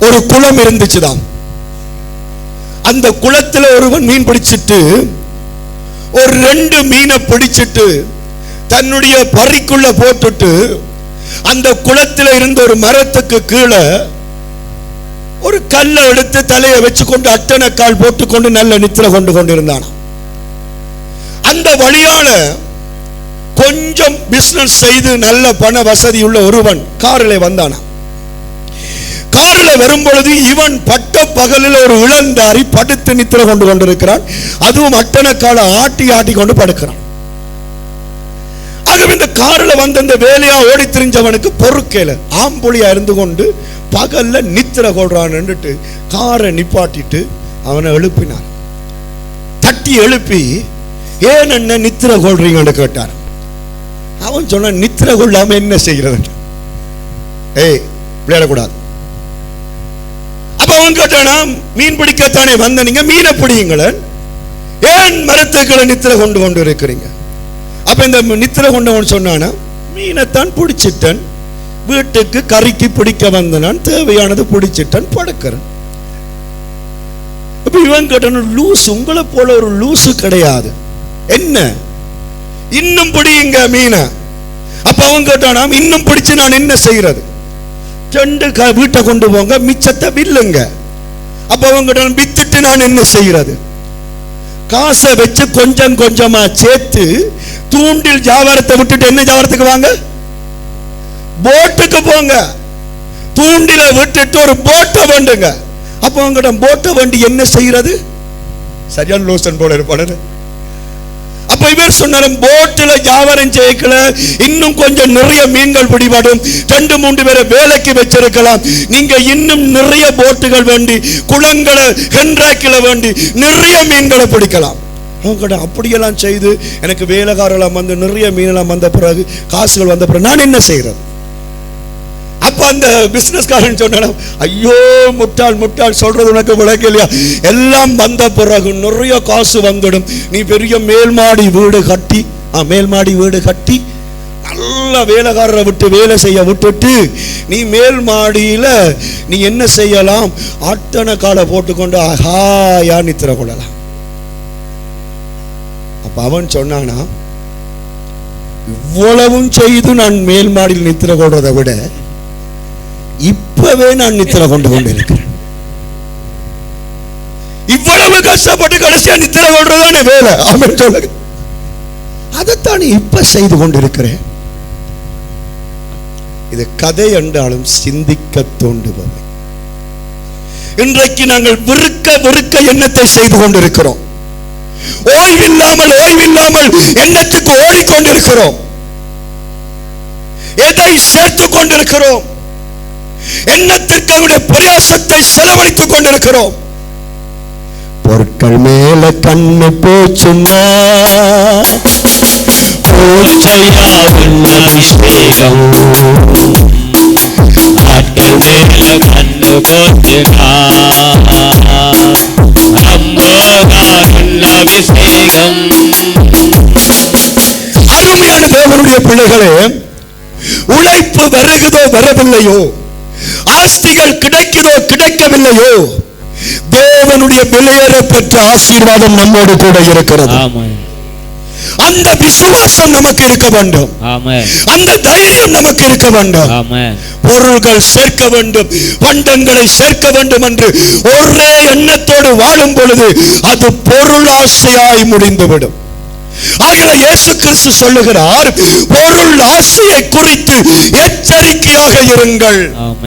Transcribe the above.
ஒரு குளம் இருந்துச்சுதாம். அந்த குளத்துல ஒருவன் மீன் பிடிச்சிட்டு ஒரு ரெண்டு மீனை பிடிச்சிட்டு தன்னுடைய பறிக்குள்ள போட்டுட்டு அந்த குளத்துல இருந்த ஒரு மரத்துக்கு கீழே ஒரு கல்லை எடுத்து தலையை வச்சு கொண்டு அட்டனை கால் போட்டுக்கொண்டு நல்ல நித்திர கொண்டு கொண்டிருந்தான். அந்த வழியால கொஞ்சம் பிசினஸ் செய்து நல்ல பண வசதி உள்ள ஒருவன் காரில் வந்தானா. காரில் வரும்பொழுது இவன் பட்ட பகலில் ஒரு இளந்தாரி படுத்து நித்திர கொண்டு கொண்டிருக்கிறான். அதுவும் அட்டனக்கால ஆட்டி ஆட்டி கொண்டு படுக்கிறான். ஆகவே இந்த காரில் வந்த இந்த வேலையா ஓடி திரிஞ்சவனுக்கு பொறுக்கையில ஆம்புலியா இருந்து கொண்டு பகல்ல நித்திர கொள்றான்னுட்டு காரை நிப்பாட்டிட்டு அவனை எழுப்பினார் தட்டி எழுப்பி ஏன் என்ன நித்திர கொள்றீங்கன்னு கேட்டார். அவன் சொன்னான் நித்திர கொள்ளாம என்ன செய்கிறது ஏய் விளையாடக்கூடாது. அவன் கேட்டானா மீன் பிடிக்கத்தானே வந்த நீங்க மீனை பிடியுங்களேன். ஏன் மரத்துக்களை நித்திர கொண்டு கொண்டு இருக்கிறீங்க அப்ப இந்த நித்திர கொண்டவன் சொன்னானா மீனைத்தான் பிடிச்சிட்டேன் வீட்டுக்கு கறிக்கு பிடிக்க வந்த நான் தேவையானது பிடிச்சிட்டேன் படுக்கிறேன். அப்ப இவன் கேட்டான் லூஸ் உங்களை போல ஒரு லூசு கிடையாது. என்ன? இன்னும் பிடிங்க மீனை. அப்ப அவன் கேட்டானாம் இன்னும் பிடிச்சு நான் என்ன செய்யறது ரெண்டு க- வீட்டை கொண்டு போங்க மிச்சத்தை வில்லுங்க. அப்ப அவங்க வித்துட்டு நான் என்ன செய்யறது? காசை வச்சு கொஞ்சம் கொஞ்சமா சேர்த்து தூண்டில் ஜாவாரத்தை விட்டுட்டு என்ன ஜாவாரத்துக்கு வாங்க? போட்டுக்கு போங்க. தூண்டில விட்டுட்டு ஒரு போட்டை வேண்டுங்க. அப்போ அவங்ககிட்ட போட்டை வண்டி என்ன செய்யறது? சரியான லோசன் போல இருப்பாடு அப்ப இவர் சொன்னாலும் போட்டில் வியாபாரம் செய்யக்கல. இன்னும் கொஞ்சம் நிறைய மீன்கள் பிடிபடும். ரெண்டு மூன்று பேரை வேலைக்கு வச்சிருக்கலாம். நீங்க இன்னும் நிறைய போட்டுகள் வேண்டி குளங்களை ஹென்ராக்கில வேண்டி நிறைய மீன்களை பிடிக்கலாம். அவங்க அப்படியெல்லாம் செய்து எனக்கு வேலைக்காரெல்லாம் வந்து நிறைய மீனெல்லாம் வந்த பிறகு காசுகள் வந்த பிறகு நான் என்ன செய்கிறது அந்த பிசினஸ்காரன் சொன்னான் ஐயோ முட்டாள் முட்டாள் சொல்றது உனக்கு விளக்கலையா எல்லாம் வந்த பிறகு நிறைய காசு வந்துடும். நீ பெரிய மேல்மாடி வீடு கட்டி ஆ, மேல்மாடி வீடு கட்டி நல்ல வேலைக்காரரை விட்டு வேலை செய்ய விட்டுட்டு நீ மேல் மாடியில நீ என்ன செய்யலாம்? அட்டனை காலை போட்டுக்கொண்டு ஹாயா நித்திர கொள்ளலாம். அப்ப அவன் சொன்னானா இவ்வளவும் செய்து நான் மேல் மாடியில் நித்திர கொள்றதை விட இப்பவே நான் நித்திர கொண்டு கொண்டிருக்கிறேன். இவ்வளவு கஷ்டப்பட்டு கடைசியா நித்திர கொள்றதானே வேலை? அவன் சொல்லுங்க. அதைத்தான் இப்ப செய்து கொண்டிருக்கிறேன். இது கதை என்றாலும் சிந்திக்க தோண்டுபவை இன்றைக்கு நாங்கள் விருக்க விருக்க எண்ணத்தை செய்து கொண்டிருக்கிறோம். ஓய்வில்லாமல் ஓய்வில்லாமல் எண்ணத்துக்கு ஓடிக்கொண்டிருக்கிறோம். எதை சேர்த்துக் கொண்டிருக்கிறோம்? எண்ணத்திற்கு அவருடைய பிரயாசத்தை செலவழித்துக் கொண்டிருக்கிறோம். பொருட்கள் மேல கண்ணு போச்சுன்னா அபிஷேகம். ஆட்கள் மேல கண்ணு போச்சுனா அபிஷேகம். அருமையான தேவனுடைய பிள்ளைகளே உழைப்பு வருகுதோ வரவில்லையோ ஆஸ்திகள் கிடைக்குதோ கிடைக்கவில்லையோ தேவனுடைய விலையேற பெற்ற ஆசீர்வாதம் நம்மோடு கூட இருக்கிறது. அந்த விசுவாசம் நமக்கு இருக்க வேண்டும். அந்த தைரியம் நமக்கு இருக்க வேண்டும். பொருள்கள் சேர்க்க வேண்டும் பண்டங்களை சேர்க்க வேண்டும் என்று ஒரே எண்ணத்தோடு வாழும் பொழுது அது பொருளாசையாய் முடிந்துவிடும். ஆகிய இயேசு கிறிஸ்து சொல்லுகிறார் பொருள் ஆசையை குறித்து எச்சரிக்கையாக இருங்கள்.